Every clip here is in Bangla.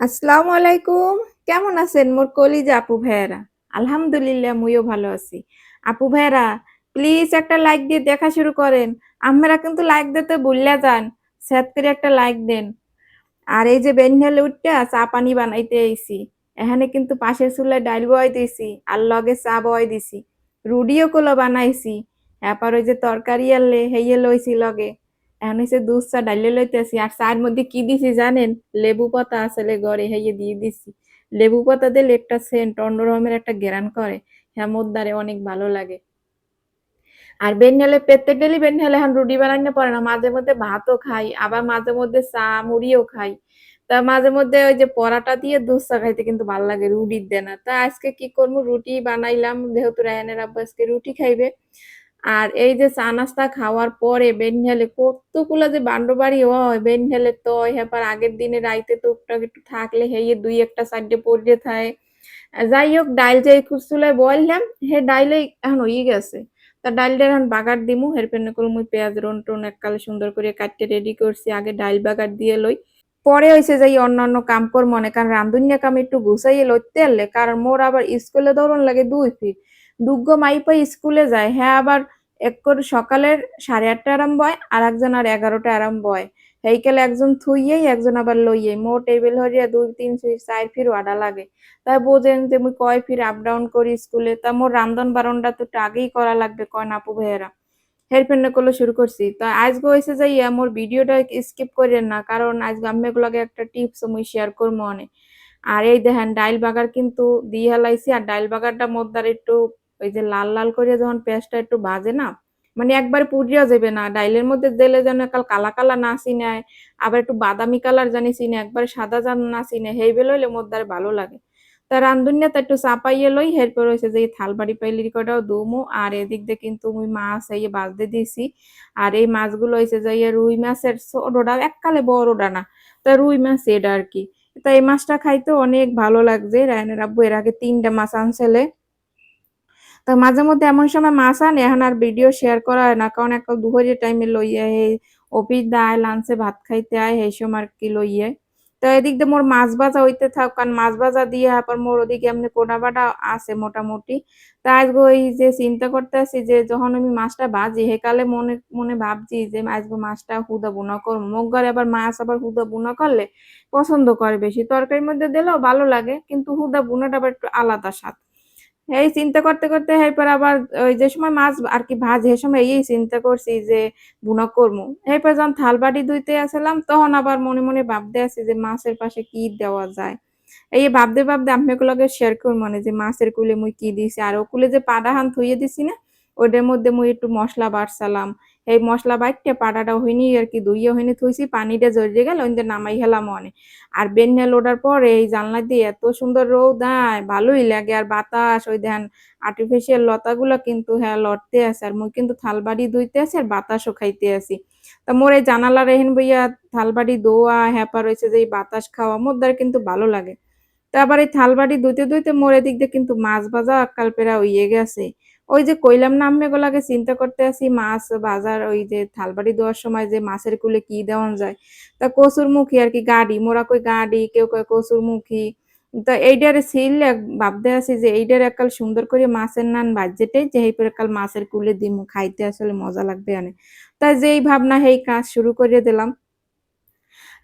আসসালামু আলাইকুম। কেমন আছেন মোর কলিজা আপু ভাইয়েরা? আলহামদুলিল্লাহ, মুইও ভালো আছি। আপু ভাইয়েরা প্লিজ একটা লাইক দিয়ে দেখা শুরু করেন। আপনারা কিন্তু লাইক দিতে ভুললে যান। সেট করে একটা লাইক দেন। আর এই যে বেনহেলে উঠটা চা পানি বানাইতে আইছি। এখানে কিন্তু পাশের চুলায় ডাইল বয় দিছি আর লগে চা বয় দিছি। রুডিও গুলো বানাইছি। এরপর ওই যে তরকারি আনলে হেয়ে লইছি লগে। এখন হচ্ছে দুধ চা ডাইলে লইতেছি। আর চার মধ্যে কি দিছি জানেন? লেবু পাতা আসলে গড়ে হেইয়ে দিয়ে দিছি। লেবু পাতা দিলে একটা সেন্ট অন্যরকমের একটা গ্রান করে। হ্যাঁ অনেক ভালো লাগে। আর বেনহেলে প্রত্যেক ডেলি বেনহেলে এখন রুটি বানাইতে পারে না। মাঝে মধ্যে ভাতও খাই, আবার মাঝে মধ্যে চা, মুড়িও খাই। তা মাঝে মধ্যে ওই যে পরাটা দিয়ে দুধ চা খাইতে কিন্তু ভালো লাগে, রুটির দেনা। তা আজকে কি করব? রুটি বানাইলাম, যেহেতু রায়নের আব্বা আজকে রুটি খাইবে। আর এই যে চা নাস্তা খাওয়ার পরে বেনহেলে কতগুলা যে বান্ড বাড়ি হয় বেনহেলে তো হেপার আগের দিনে রাইতে টুকটাক একটু থাকলে হেয়ে দুই একটা সাইডে পড়ে থাকে যাই হোক, ডাইল যে চুলায় বললাম, হে ডাইলে এখন হয়ে গেছে। তা ডাইলটা এখন বাগার দিমু, হের পেনে করে মুই পেঁয়াজ রন টন এককালে সুন্দর করে কাটতে রেডি করছি, আগে ডাইল বাগার দিয়ে লই। পরে হয়েছে যাই অন্যান্য কাম কর মনে কারণ রান্ধুনিয়া কাম একটু গুছাইয়ে লইতে আনলে কারণ মোর আবার স্কুলে দৌড়ন লাগে দুই ফিট। দুগ্গ মাইপাই স্কুলে যায় হ্যাঁ আবার এক করে সকালের সাড়ে আটটা আরাম হয় আর একজন আর এগারোটা আরাম হয় হেইকালে একজন থুইয়েই, একজন আবার লইয়ে মো টেবিল হরিয়া দুই, তিন ফির চার ফির ওয়াডা লাগে। তাই বোঝেন যে মুই কয় ফির আপ ডাউন করি স্কুলে, তা মোর রান্ধন বারণটা তো আগেই করা লাগবে, কয় নাপু ভাইয়েরা। হেল্পেন্ড করলে শুরু করছি। তো আজকে হয়েছে যাই মোর ভিডিওটা স্কিপ করেন না, কারণ আজকে এগুলোকে একটা টিপস মুই শেয়ার করব অনেক। আর এই দেখেন, ডাইল বাগার কিন্তু দিয়ে হেলাইছি, আর ডাইল বাগারটা মদ্দার একটু ওই যে লাল লাল করে যখন পেঁয়াজটা একটু বাজে না মানে একবার পুড়িয়া যাবে না, ডাইলের মধ্যে দিলে যেন একাল কালা কালা না চিনায় আবার একটু বাদামি কালার জানি চিনে একবার সাদা জান না চিনে হেই বেলো বেলইলে মদ্দার ভালো লাগে। তা রান্ধুনিয়া তা একটু চাপাইয়ে লই, এরপর হয়েছে যে থালবাড়ি পাইলি কটাও দুমু, আর এদিক দিয়ে কিন্তু ওই মাছ এই বাজতে দিছি, আর এই মাছগুলো হয়েছে যাইয়া রুই মাছের ছোটটা এককালে বড়টা না তা রুই মাছ এটা আর কি। তা এই মাছটা খাইতে অনেক ভালো লাগছে, রায়নের আব্বু এর আগে তিনটা মাছ আনছেলে তো মাঝে মধ্যে এমন সময় মাছ আনে, এখন আর ভিডিও শেয়ার করা হয় না। কারণ একটা দুপুরের টাইমে লইয়া এই অফিস দায় লাঞ্চে ভাত খাইতে আয় সেই সময় আর কি লইয়ে তো এদিক দিয়ে মোর মাছ ভাজা হইতে থাক কারণ মাছ ভাজা দিয়ে তারপর মোর ওদিকে এমনি কোটা বাটা আছে মোটামুটি। তা আজকে ওই যে চিন্তা করতে আছি যে যখন আমি মাছটা ভাজি হেকালে মনে মনে ভাবছি যে আজকে মাছটা হুদা বোনা করব। মুখ ঘরে আবার মাছ আবার হুদা বোনা করলে পছন্দ করে বেশি। তরকারির মধ্যে দিলেও ভালো লাগে, কিন্তু হুদা বোনাটা আবার একটু আলাদা স্বাদ। এই চিন্তা করতে করতে এরপর আবার ওই যে সময় মাছ আর কি ভাজ এ সময় এই চিন্তা করছি যে বুনা করব এরপর যখন থাল বাটি ধুইতে আসলাম, তখন আবার মনে মনে ভাবতে আছি যে মাছের পাশে কি দেওয়া যায়। এই ভাবতে ভাবতে এগুলোকে শেয়ার করি মানে যে মাছের কুলে মুই কি দিছি, আর ও কুলে যে পাডা হান থইয়ে দিছি না ওটার মধ্যে মুই একটু মশলা বাড়সালাম এই মশলা বাইটে পাটাটা হইনি আর কি ধুইয়ে হইনি থইছি, পানিটা জড়িয়ে গেল ওইটা নামাই হেলাম অনেক আর বেন্যাল ওঠার পরে এই জানলা দিয়ে এত সুন্দর রোদ, আয়, ভালোই লাগে। আর বাতাস, ওই দেন আর্টিফিশিয়াল লতাগুলো কিন্তু হ্যাঁ লড়তে আছে। আর মুই কিন্তু থালবাড়ি ধুইতে আছি, আর বাতাসও খাইতে আছি। তা মোর এই জানালা রেহেন বইয়া থালবাড়ি দোয়া হ্যাপা রয়েছে যে এই বাতাস খাওয়া মোর দ্বারা কিন্তু ভালো লাগে। তো আবার এই থালবাড়ি ধুইতে ধুইতে মোর এদিক দিয়ে কিন্তু মাছ ভাজা আকাল পেরা হইয়ে গেছে। ওই যে কইলাম না আমি এগুলাকে চিন্তা করতে আছি মাছ বাজার, ওই যে থালবাড়ি দেওয়ার সময় যে মাছের কুলে কি দেওয়া যায়। তা কচুর মুখী আর কি, গাড়ি, মোরা কই গাড়ি, কেউ কয় কচুর মুখী তো এইটারে সিল ভাবতে আছি যে এইটার একাল সুন্দর করে মাছের নান বাজেটে, যে এই একাল মাছের কুলে দিমু, খাইতে আসলে মজা লাগবে আনে তাই যেই ভাবনা সেই কাজ শুরু করে দিলাম।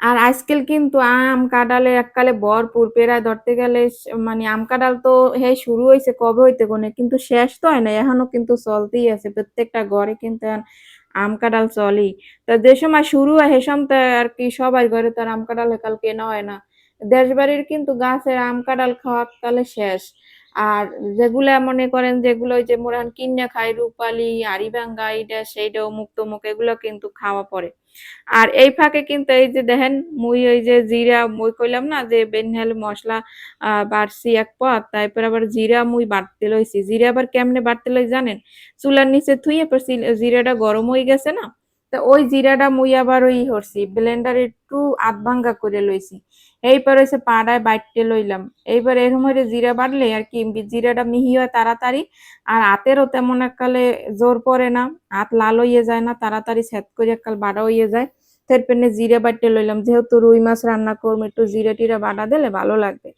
আর আজকাল কিন্তু আম কাঁঠালে এককালে ভরপুর। পেড়ায় ধরতে গেলে মানে আম, কাঁঠাল তো হে, শুরু হয়েছে কবে হইতে কোনে, কিন্তু শেষ তো হয় না এখনও কিন্তু চলতেই আছে। প্রত্যেকটা ঘরে কিন্তু আম, কাঁঠাল চলেই। তা যে সময় শুরু হয়, সে সময় আর কি সবাই ঘরে তো আর আম, কাঁঠাল কাল কেনা হয় না। দেশবাড়ির কিন্তু গাছের আম, কাঁঠাল খাওয়ার কালে শেষ। আর যেগুলা মনে করেন যেগুলো যে মোরান কিনে খাই রূপালি আরিভাঙ্গা এইটা সেইটা অমুক তমুক, এগুলো কিন্তু খাওয়া পড়ে। আর এই ফাঁকে কিন্তু এই যে দেখেন, মুই ওই যে জিরা, মুই কইলাম না যে বেনহেল মশলা বাড়ছি এক পথ তারপর আবার জিরা মুই বাড়তে লইছি। জিরা আবার কেমনে বাড়তে লই জানেন? চুলার নিচে থুই এরপর জিরাটা গরম হয়ে গেছে না? তা ওই জিরাটা মুই আবার ওই হরছি ব্লেন্ডার একটু আধ ভাঙ্গা করে লইছি। এইবার হচ্ছে পাড়ায় বাইটতে লইলাম। এইবার এরকম হয়ে জিরা বাড়লে আর কি জিরাটা মিহি হয় তাড়াতাড়ি, আর হাতেরও তেমন এককালে জোর পড়ে না। হাত লাল হইয়ে যায় না, তাড়াতাড়ি সেট করে এককাল বাড়া হইয়ে যায়। তারপরে জিরে বাটতে লইলাম। যেহেতু রুই মাছ রান্না করব, একটু জিরে টিরে বাটা দিলে ভালো লাগবে।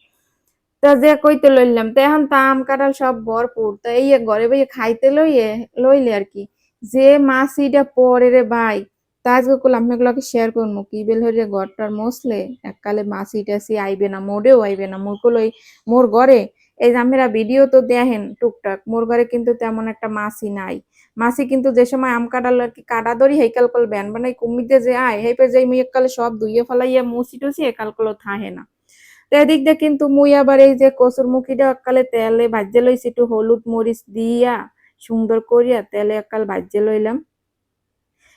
তা যে কইতে লইলাম, তো এখন তো আম, কাঁঠাল সব ভরপুর। তো এই ঘরে বইয়ে খাইতে লইয়ে, লইলে আর কি। যে মাছ ইটা পরে রে ভাই, তা আজকে করলাম আপনাগুলোকে শেয়ার করব কি বেল হরে ঘরটার মসলে? এককালে মাছ ইটাসি আইবে না মোড়েও আইবে না, মোর কলই মোর ঘরে, এই যে আমরা ভিডিও তো দেখেন টুকটাক, মোর ঘরে কিন্তু তেমন একটা মাছই নাই। মাছি কিন্তু যে সময় আম কাটাল কি কাটা ধরি হেকাল কল ব্যান বানাই কুমিতে যে আয় হেপে যাই মুই এককালে সব ধুইয়ে ফেলাইয়া মুছি টুসি একাল কল থাহে না। তো এদিক দিয়ে কিন্তু মুই আবার এই যে কচুর মুখিটা এককালে তেলে ভাজতে লইছি, একটু হলুদ মরিচ দিয়া সুন্দর করিয়া তেলে একাল ভাজ্যে লইলাম।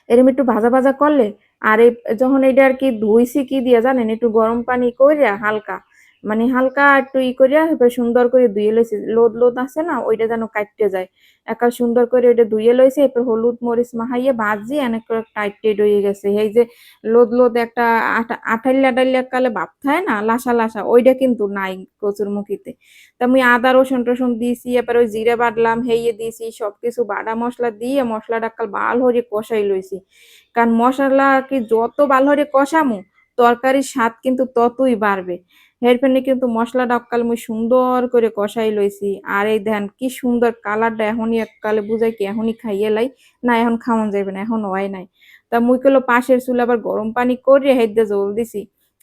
এরম একটু ভাজা ভাজা করলে আর এই যখন এটা আর কি ধুইছি কি দিয়া জানেন, একটু গরম পানি করিয়া হালকা মানে হালকা একটু ই করিয়া সুন্দর করে ধুয়ে লইছি। লোদ লোদ আছে না, ওইটা যেন কাটতে যায়। একা সুন্দর করে ওইটা ধুয়ে লইছে, এরপর হলুদ মরিচ মাখাইয়ে ভাজি অনেক করে টাইট টাইট হয়ে গেছে। এই যে লোদ লোদ একটা আঠা আঠাইল্লা ডাইল্লা কালে ভাব থাকে না, লাসা লাসা, ওইটা কিন্তু নাই কচুর মুখিতে। তা আমি আদা, রসুন টসুন দিয়েছি এবার ওই জিরে বাটলাম, হেইয়ে দিয়েছি সবকিছু বাটা মশলা দিয়ে মশলাটা কাল ভালো হরে কষাই লইছি। কারণ মশলা কি যত ভালো হরে কষামু তরকারির স্বাদ কিন্তু ততই বাড়বে। হেরফেনে কিন্তু মশলা অকাল মুই সুন্দর করে কষাই লইছি। আর এই ধ্যান কি সুন্দর কালারটা এখনই এককালে বুঝাই কি এখনই খাইয়ে লাই। না, এখন খাওয়ান যাবে না, এখন হয় নাই। তা মুই কলো পাশের চুলে আবার গরম পানি করে হেদ্দে জল দিছি।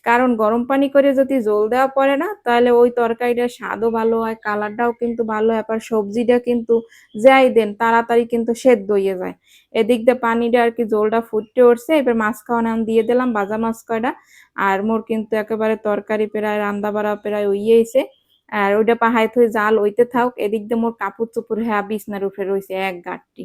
কারণ গরম পানি করে যদি জল দেওয়া পড়ে না, তাহলে ওই তরকারিটার স্বাদও ভালো হয়, কালারটাও কিন্তু ভালো হয়, আবার সবজিটা কিন্তু যাই দেন তাড়াতাড়ি কিন্তু সেদ্ধ হয়ে যায়। এদিক দিয়ে পানিটা আর কি জলটা ফুটতে উঠছে, এবার মাছ খাওয়ানো আমি দিয়ে দিলাম ভাজা মাছ কয়টা, আর মোর কিন্তু একেবারে তরকারি প্রায় রান্দা বাড়া প্রায় হইয়েছে আর ওইটা পাহাই থই জাল ওইতে থাক, এদিক দিয়ে মোর কাপড় চোপড় হ্যাঁ বিছনার উপরে রয়েছে এক গাঁটটি।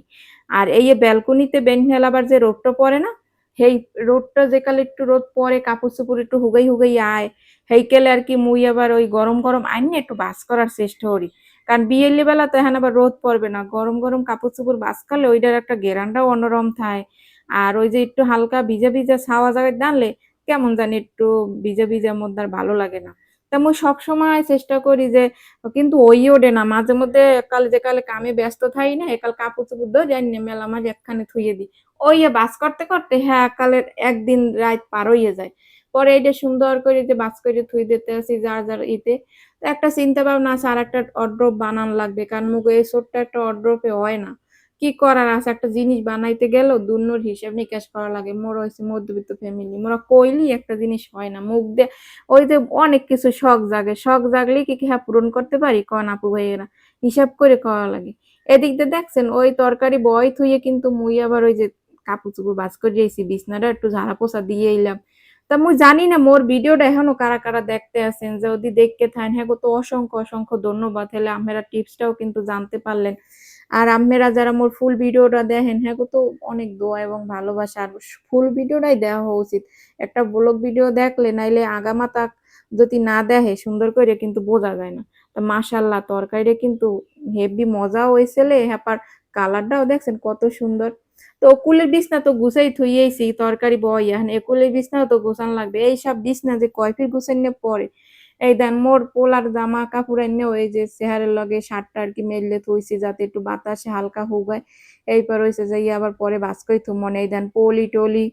আর এই ব্যালকনিতে বেন আবার যে রোদটা পড়ে না সেই রোদটা যেকালে একটু রোদ পরে, কাপড় চোপড় একটু হুগাই হুগাই আয়। হেইকেলে আর কি মুই আবার ওই গরম গরম আইন একটু বাস করার চেষ্টা করি। কারণ বিয়েলি বেলা তো এখন আবার রোদ পড়বে না। গরম গরম কাপড় চোপড় বাস করলে ওইটার একটা গেরানটাও অন্যরম থায়। আর ওই যে একটু হালকা ভিজা ভিজা ছাওয়া জায়গায় দাঁড়লে কেমন জানি একটু ভিজা ভিজার মধ্যে ভালো লাগে না। তা মুই সবসময় চেষ্টা করি যে, কিন্তু ওই ওঠে না। মাঝে মধ্যে একাল যে কালে কামে ব্যস্ত থাই না একাল কাপড় চোপড় ধরে জানি মেলা মাঝে একখানে থুয়ে দিই। ওই বাস করতে করতে হ্যাঁ কালের একদিন রাত পার হইয়ে যায়। পরে এটা সুন্দর করে যে বাস করে থুই দিতে আসি যার যার ইতে, তো একটা চিন্তা ভাবনা আছে আর একটা অড্রপ বানান লাগবে। কারণ মুখ এই ছোট্ট একটা অড্রপে হয় না। কি করার আছে? একটা জিনিস বানাইতে গেল দুনোর হিসাব নিকাশ করা লাগে। মোর হয়েছে মধ্যবিত্ত ফ্যামিলি মোরা কইলি একটা জিনিস হয় না। মুখ দিয়ে ওই যে অনেক কিছু শখ জাগে। শখ জাগলে কি কি হ্যাঁ পূরণ করতে পারি? কন আপু ভাইয়েরা? হিসাব করে করা লাগে। এদিক দিয়ে দেখছেন, ওই তরকারি বয় থুইয়ে কিন্তু মুই আবার ওই যে কাপড় চুপড় বাজ করে দিয়েছি, বিছনাটা একটু ঝাড়া পোছা দিয়ে এলাম। তা মুই জানি না, মোর ভিডিওটা এখনও কারা কারা দেখতে আছেন? যদি দেখতে থাকেন হ্যাঁ তো অসংখ্য অসংখ্য ধন্যবাদ। হলে আপনারা টিপসটাও কিন্তু জানতে পারলেন। আর আম্মেরা যারা মোর ফুল ভিডিওটা দেখেন হ্যাঁ তো অনেক দোয়া এবং ভালোবাসা। আর ফুল ভিডিওটাই দেওয়া হওয়া উচিত। একটা ব্লগ ভিডিও দেখলে নাইলে আগামাতা যদি না দেখে, সুন্দর করে কিন্তু বোঝা যায় না। তো মাশাল্লাহ তরকারিটা কিন্তু হেভি মজা হয়েছিলে হ্যাঁ কালারটাও দেখছেন কত সুন্দর। তো কুলের বিছনা তো গুছাই থইয়েছি, তরকারি বয় এখন একুলের বিছনাও তো গোছান লাগবে। এই সব বিছনা যে কয়ফির গুছাই নিয়ে পরে এই দেন মোর পোলার জামা কাপড় এনে ওই যে চেহারের লগে শার্টটা আর কি মেললে থইছি যাতে একটু বাতাসে হালকা হুগায়। এইবার হয়েছে যাই আবার পরে বাসকই তো মনে, এই দেন পলি টলি,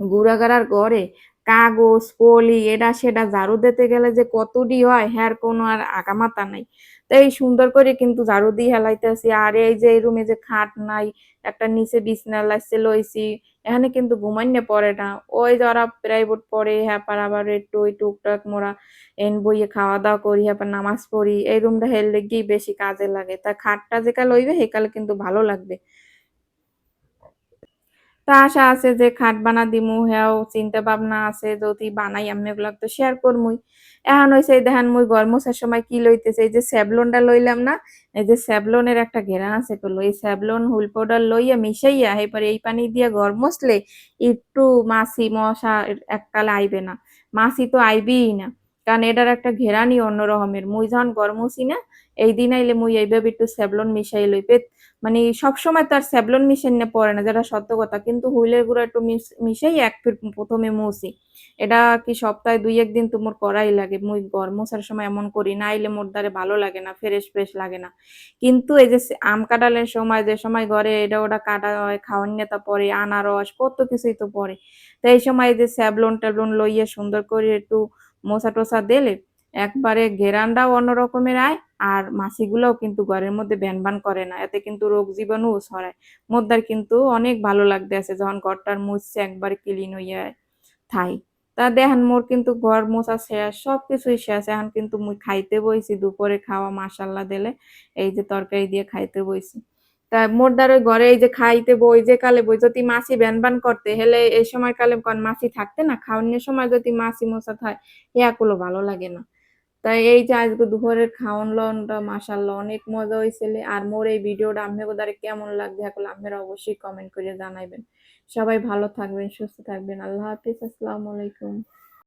গুড়াগাড়ার ঘরে কাগজ, পলি এটা সেটা ঝাড়ু দিতে গেলে যে কতটি হয় হ্যার কোনো আর আগামাতা নাই। তাই সুন্দর করে কিন্তু ঝাড়ু দিয়ে হেলাইতেছি। আর এই যে এই রুমে যে খাট নাই, একটা নিচে বিছনা লাগছে লইছি। এখানে কিন্তু ঘুমাইনে পড়ে না। ওই যারা প্রাইভেট পড়ে হ্যাঁ আবার একটু ওই টুকটাক মোরা এন বইয়ে খাওয়া দাওয়া করি হ্যাঁ নামাজ পড়ি। এই রুমটা হেললে গিয়ে বেশি কাজে লাগে। তা খাটটা যে কাল হইবে সেকালে কিন্তু ভালো লাগবে। তা আশা আছে যে খাট বানা দিমু হ্যাও চিন্তা ভাবনা আছে যদি বানাই, আমি এগুলো তো শেয়ার করমুই। এখন হয়েছে দেখেন মুই গরম মোছার সময় কি লইতেছে, এই যে স্যাবলনটা লইলাম না, এই যে স্যাবলনের একটা ঘেরা আছে করল এই স্যাবলন হুল পাউডার লইয়া মিশাইয়া এরপরে এই পানি দিয়ে গরম মশলে একটু মাছি মশা এককালে আইবে না। মাছি তো আইবেই না, কারণ এটার একটা ঘেরানি অন্য রকমের মুই যখন গরম মুছি না, এই দিন আইলে মুই এইভাবে একটু স্যাবলন মিশাই লই, পেট মানে সবসময় তো আর স্যাভলন মিশাই না পড়ে না, যেটা সত্য কথা। কিন্তু হুইলের গুঁড়া একটু মিশ- মিশাই এক ফির প্রথমে মুছি এটা কি সপ্তাহে দুই একদিন তো মোর করাই লাগে। মুই ঘর মোছার সময় এমন করি, না আইলে মোর দ্বারে ভালো লাগে না, ফ্রেশ ফ্রেশ লাগে না। কিন্তু এই যে আম কাটালের সময়, যে সময় ঘরে এটা ওটা কাটা হয় খাওয়ান নেতা পরে, আনারস, কত কিছুই তো পরে। তো এই সময় যে স্যাবলন ট্যাবলন লইয়ে সুন্দর করে একটু মোছা টোসা দিলে, একবারে ঘেরানটাও অন্য রকমের আয় আর মাছিগুলোও কিন্তু ঘরের মধ্যে ভ্যানভান করে না। এতে কিন্তু রোগ জীবাণু ছড়ায়। মোদ্দার কিন্তু অনেক ভালো লাগতে আছে যখন ঘরটার মুছছে একবারে ক্লিন হইয়া থাই। তা দেখেন মোর কিন্তু ঘর মোছা শেষ সব কিছুই শেষ। এখন কিন্তু মুই খাইতে বইছি, দুপুরে খাওয়া মাসাল্লাহ দিলে এই যে তরকারি দিয়ে খাইতে বইছি। তা মোর দ্বারা ঘরে এই যে খাইতে বই, যে কালে বই, যদি মাছি ব্যান করতে, হেলে এই সময় কালে মাছি থাকতে না? খাওয়ানোর সময় যদি মাছি মোছা থাকে ইয়াগুলো ভালো লাগে না। তাই এই যে আজকে দুপুরের খাওয়ান লনটা মাসাল্লাহ অনেক মজা হয়েছিল আর মোর এই ভিডিওটা আমি দ্বারা কেমন লাগবে এখন আপনারা অবশ্যই কমেন্ট করে জানাইবেন। সবাই ভালো থাকবেন, সুস্থ থাকবেন। আল্লাহ হাফিজ, আসসালামু আলাইকুম।